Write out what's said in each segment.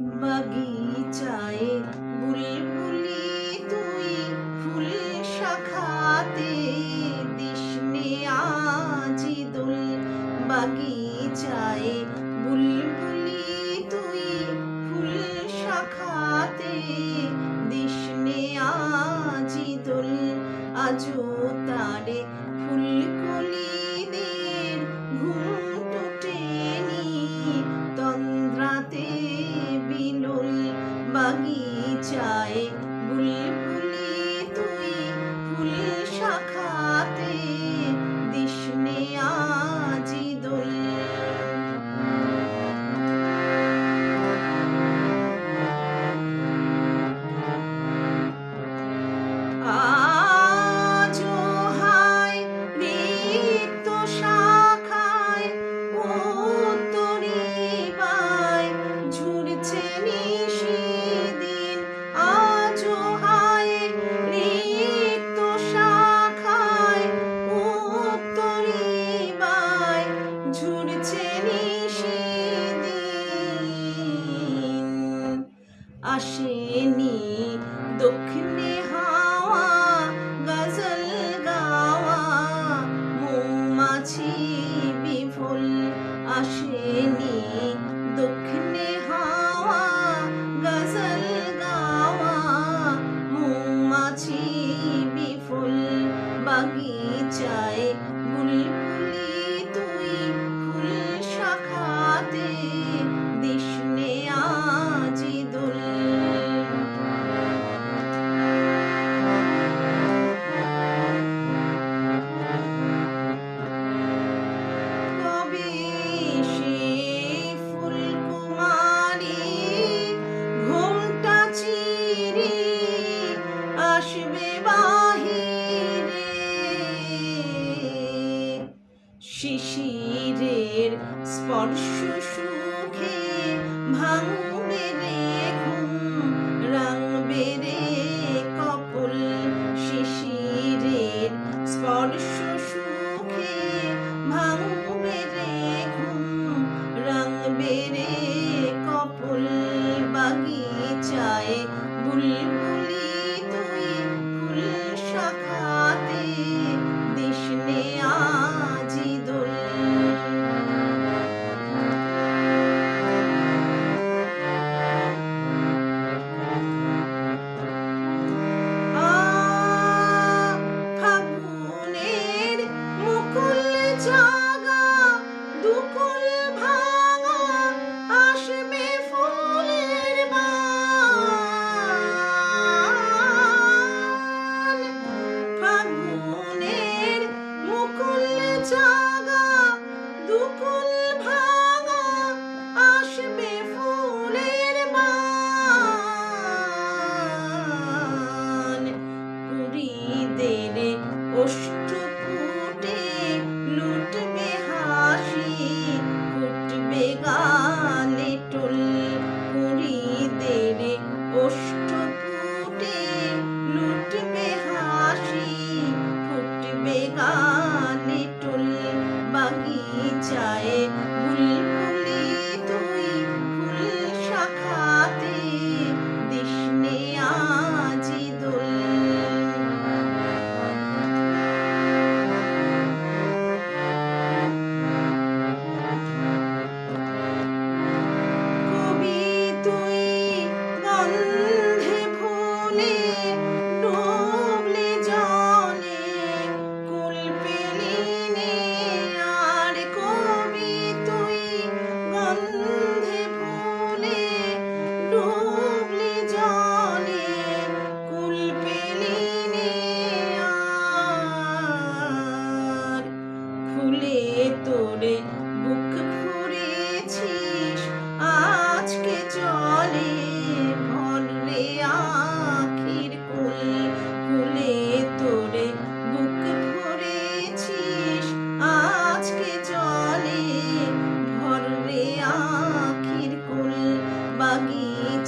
বাগিচায় বুলবুলি তুই ফুল শাখাতে দিশনে আজি দুল বাগিচায় जाए opportunity স্পর্শ সুখে ভাঙবে রে ঘুম, রাঙবে রে কপল শিশিরের। স্পর্শ সুখে ভাঙবে রে ঘুম, রাঙবে রে কপল বাগিচায় বুলবুলি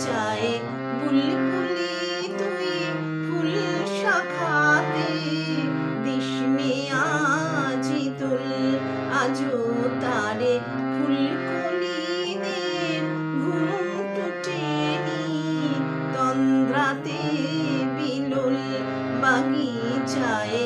যায় বুলবুলি তুই ফুল শাখাতে। দিশমে আজি তুল আজো তারে ফুল ঘুম টুটেনি তন্দ্রাতে বিলুল, বাগিচায়